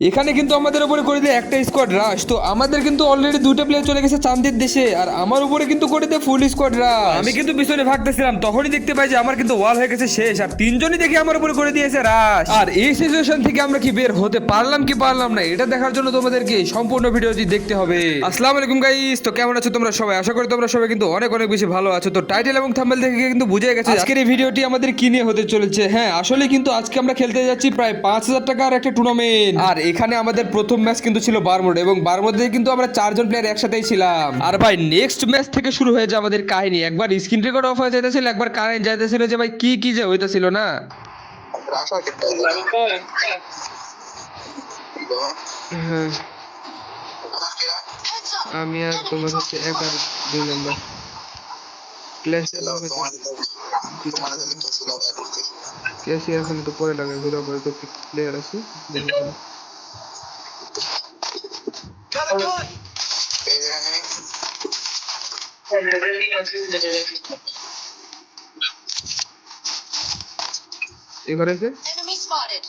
এখানে কিন্তু আমাদের উপরে করে দেয় একটা স্কোয়াড রাশ তো আমাদের কিন্তু অলরেডি দুটো প্লেয়ার চলে গেছে চান্দের দেশে আর আমার উপরে কিন্তু করে দেয় ফুল স্কোয়াড রাশ আমি কিন্তু পিছনে ভাগতেছিলাম তখনই দেখতে পাই যে আমার কিন্তু ওয়াল হয়ে গেছে শেষ আর তিনজনই দেখি আমার উপরে করে দিয়েছে রাশ আর এই সিচুয়েশন থেকে আমরা কি বের হতে পারলাম কি পারলাম না এটা দেখার জন্য তোমাদেরকে সম্পূর্ণ ভিডিওটি দেখতে হবে। আসসালামু আলাইকুম গাইস তো কেমন আছো তোমরা সবাই? আশা করি তোমরা সবাই কিন্তু অনেক অনেক বেশি ভালো আছো। তো টাইটেল এবং থাম্বনেল দেখে কিন্তু বুঝে গেছে আজকের এই ভিডিওটি আমাদের কি নিয়ে হতে চলেছে। হ্যাঁ আসলে কিন্তু আজকে আমরা খেলতে যাচ্ছি প্রায় পাঁচ হাজার টাকার একটা টুর্নামেন্ট আর এখানে আমাদের প্রথম ম্যাচ কিন্তু ছিল বারমোড এবং বারমোডে কিন্তু আমরা চারজন প্লেয়ার একসাথেই ছিলাম। আর ভাই নেক্সট ম্যাচ থেকে শুরু হয়ে যায় আমাদের কাহিনী। একবার স্ক্রিন রেকর্ড অফ হয়ে যাইতেছিল, একবার কারেন্ট যাইতেছিল যে ভাই কি কি যে হইতেছিল না? আমি আর তোমার হচ্ছে এক আর দুই নম্বর ক্লাস এখন তো পরে লাগে ঘুরে পরে তো প্লেয়ার আছে এ ঘরে আছে Enemy spotted.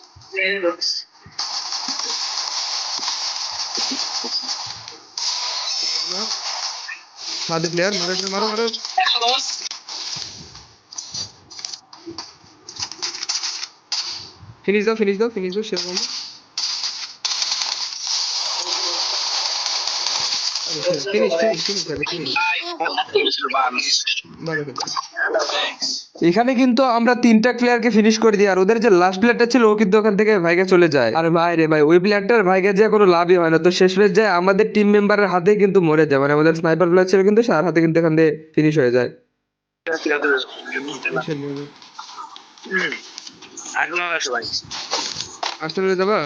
সাদে প্লেয়ার মারো এটা মারো মারো ফিনিশ দাও ফিনিশ দাও ফিনিশ দাও সেরকম ফিনিশ ফিনিশ ফিনিশ এখানে কিন্তু আমরা তিনটা প্লেয়ারকে ফিনিশ করে দিই আর ওদের যে লাস্ট প্লেয়ারটা ছিল ও কিন্তু ওখান থেকে ভাইকে চলে যায়। আর ভাই রে ভাই ওই প্লেয়ারটার ভাইকে যে কোনো লাভই হয় না। তো শেষ মেশ যায় আমাদের টিম মেম্বারের হাতে কিন্তু মরে যায়। মানে আমাদের স্নাইপার প্লেয়ার ছিল কিন্তু সার হাতে কিন্তু এখান থেকে ফিনিশ হয়ে যায়। আর্সেনালে যাবা?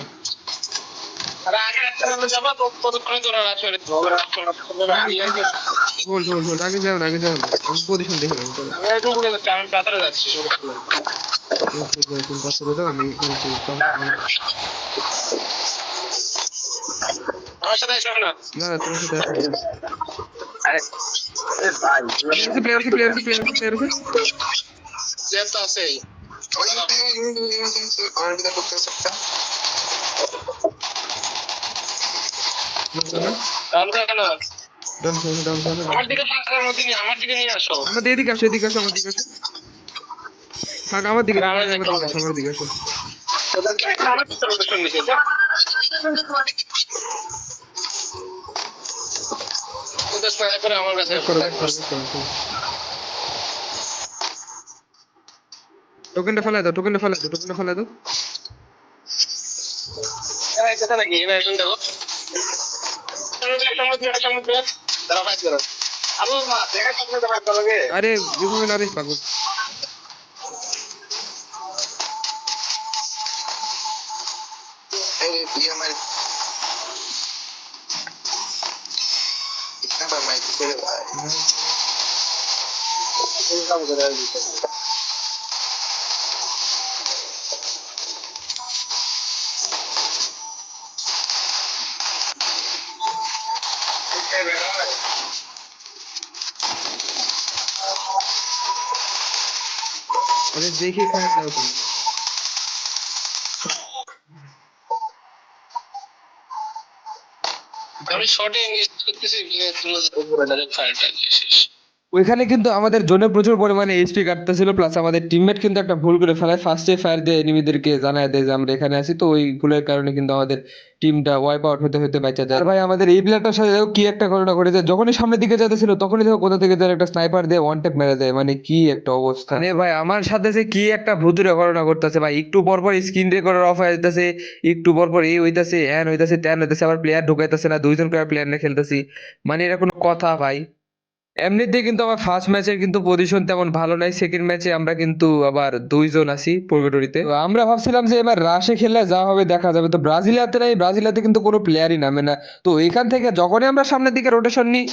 হোল্ড হোল্ড হোল্ড আগে যাও না আগে যাও না আমি পজিশন দেখে নেব চলো। তুমি পাশে দাও আমি না না তোমার সাথে আসব না। প্লেয়ার আছে প্লেয়ার আছে প্লেয়ার আছে প্লেয়ার আছে ডান সাইডে ডান সাইডে আমাদের এদিকে আসো এদিকে আসো আমার দিকে আসো। থাক আমার দিকে আমার দিকে আসো আমার দিকে আসো। ব্যাক করো ব্যাক করো ব্যাক করো। টোকেনটা ফেলাই দাও টোকেনটা ফেলাই দাও টোকেনটা ফেলাই দাও। está bien está bien está bien está bien claro vamos ma deja solo te vas coloque ahí yo no me la veis pagos ahí piérame qué más me quieres dar qué আরে এভাবে না রে পাগল আরে দেখে খাই দাও তুমি আমি শর্টে এঙ্গেজ করতেছি তোমরা ফায়ারটা শেষ ওইখানে কিন্তু আমাদের জন্য প্রচুর পরিমাণে এইচপি কাটতেছিল প্লাস আমাদের টিমমেট কিন্তু একটা ভুল করে ফেলায়। ফার্স্টে ফায়ার দিয়ে এনিমিদেরকে জানায় দেয় যে, আমরা এখানে আছি। তো ওই ভুলের কারণে কিন্তু আমাদের টিমটা ওয়াইপ আউট হতে হতে বাঁচা যায়। আর ভাই, আমাদের এই প্লেয়ারটার সাথে কি একটা ঘটনা ঘটেছে। যখনই সামনের দিকে যেতেছিল, তখনই দেখো কোথা থেকে যেন একটা স্নাইপার দিয়ে ওয়ান ট্যাপ মেরে দেয়। মানে কি একটা অবস্থা। মানে ভাই, আমার সাথে যে কি একটা ভুতুরে ঘটনা ঘটতেছে ভাই। একটু পর পর স্ক্রিন রেকর্ডার অফ হয়ে যেতেছে একটু পর পর এই হইতাছে হ্যান হইতাছে ট্যান হইতাছে, আবার প্লেয়ার ঢুকাইতেছে না, দুইজন করে প্লেয়ার নিয়ে খেলতেছি। মানে এটা কোনো কথা ভাই। এমনিতে কিন্তু আমার ফার্স্ট ম্যাচের কিন্তু পজিশন তেমন ভালো নাই সেকেন্ড ম্যাচে আমরা কিন্তু আবার দুইজন আছি পূর্বটরিতে আমরা ভাবছিলাম যে এবার রাশে খেললে যা হবে দেখা যাবে তো ব্রাজিলিয়াতে নাই ব্রাজিলিয়াতে কিন্তু কোনো প্লেয়ারই নামে না তো এখান থেকে যখনই আমরা সামনের দিকে রোটেশন নিই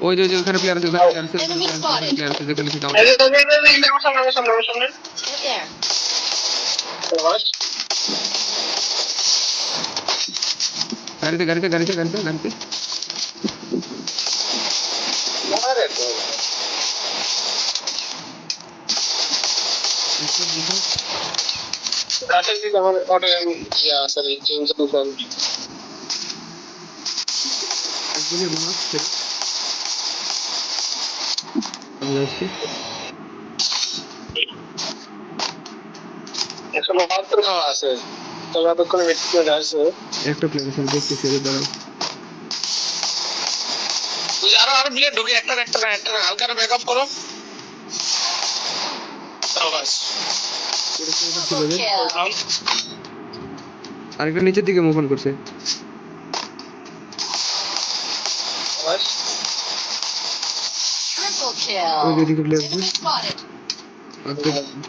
ওই যে ওখানে প্লেয়ার আছে player আছে. প্লেয়ার আছে যেখানে থেকে গাড়িতে গাড়িতে গাড়িতে গাড়িতে গাড়িতে আমার ইয়া সরি চেঞ্জ আমি যাচ্ছি খাওয়া আছে তবে এতক্ষণে করে একটা আছে আমি দেখতেছি দাঁড়াও। আরও আরও প্লেয়ার ঢুকে একটা একটা একটা হালকা ব্যাকআপ করো। আরেকটা নিচের দিকে মুভ অন করছে।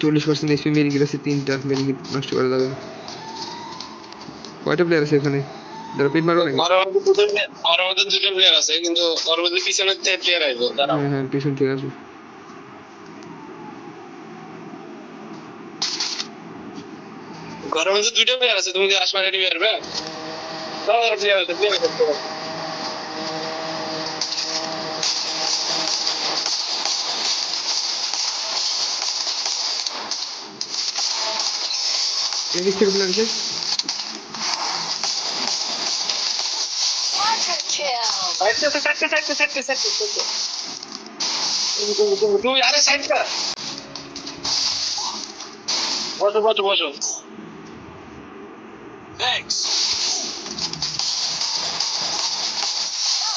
চল্লিশ পার্সেন্ট এসপি মেরে গেছে তিনটা মেরে নষ্ট করে দেবে কয়টা প্লেয়ার আছে এখানে? পিট নাকি? মধ্যে দুটো দুটো প্লেয়ার আছে কিন্তু ঘরের মধ্যে পিছনে প্লেয়ার আইবো দাঁড়াও। হ্যাঁ হ্যাঁ পিছন থেকে আসবে। ঘরের মধ্যে দুইটা প্লেয়ার আছে তুমি কি আসমান রেডি পারবে দাও প্লেয়ার আছে প্লেয়ার করতে এদিক থেকে প্লেয়ার আছে তুমি আরে সাইড কর বসো বসো বসো।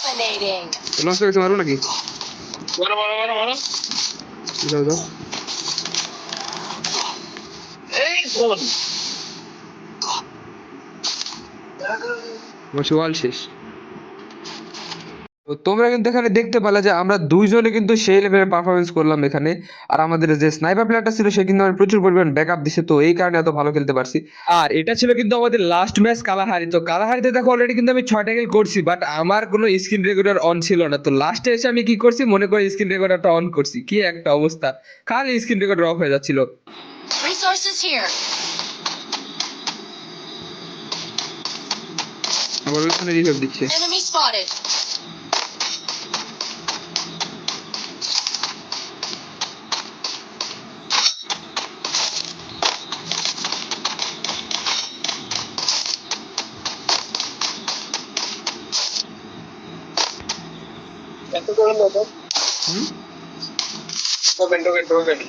Dominating. লঞ্চ হয়ে গেছে মারো নাকি মারো মারো মারো মারো যাও যাও এই গোল বলছি ওয়াল শেষ তো তোমরা কিন্তু এখানে দেখতে পেলে যে আমরা দুইজনে কিন্তু সেই লেভেলের পারফরমেন্স করলাম এখানে। আর আমাদের যে স্নাইপার প্লেয়ারটা ছিল সে কিন্তু প্রচুর পরিমাণ ব্যাকআপ দিছে। তো এই কারণে এত ভালো খেলতে পারছি। আর এটা ছিল কিন্তু আমাদের লাস্ট ম্যাচ কালাহারি তো কালাহারিতে দেখো অলরেডি কিন্তু আমি ছয়টা কিল করছি বাট আমার কোনো স্ক্রিন রেকর্ডার অন ছিল না। তো লাস্টে এসে আমি কি করছি? মনে করে স্ক্রিন রেকর্ডারটা অন করছি। কি একটা অবস্থা। খালি স্ক্রিন রেকর্ডার অফ হয়ে যাচ্ছিল। Resources here. Enemy spotted. Control कर दो तो विंडो कंट्रोल कर दो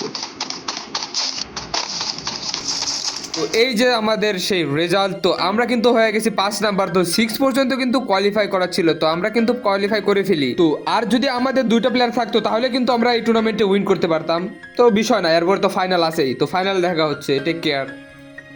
তো তো এই যে আমাদের সেই রেজাল্ট তো আমরা কিন্তু হয়ে গেছি পাঁচ নাম্বার তো সিক্স পর্যন্ত কিন্তু কোয়ালিফাই করা ছিল, তো আমরা কিন্তু কোয়ালিফাই করে ফেলি। তো আর যদি আমাদের দুইটা প্লেয়ার থাকতো, তাহলে কিন্তু আমরা এই টুর্নামেন্টে উইন করতে পারতাম। তো বিষয় না, এরপর তো ফাইনাল আসেই তো ফাইনাল দেখা হচ্ছে টেক কেয়ার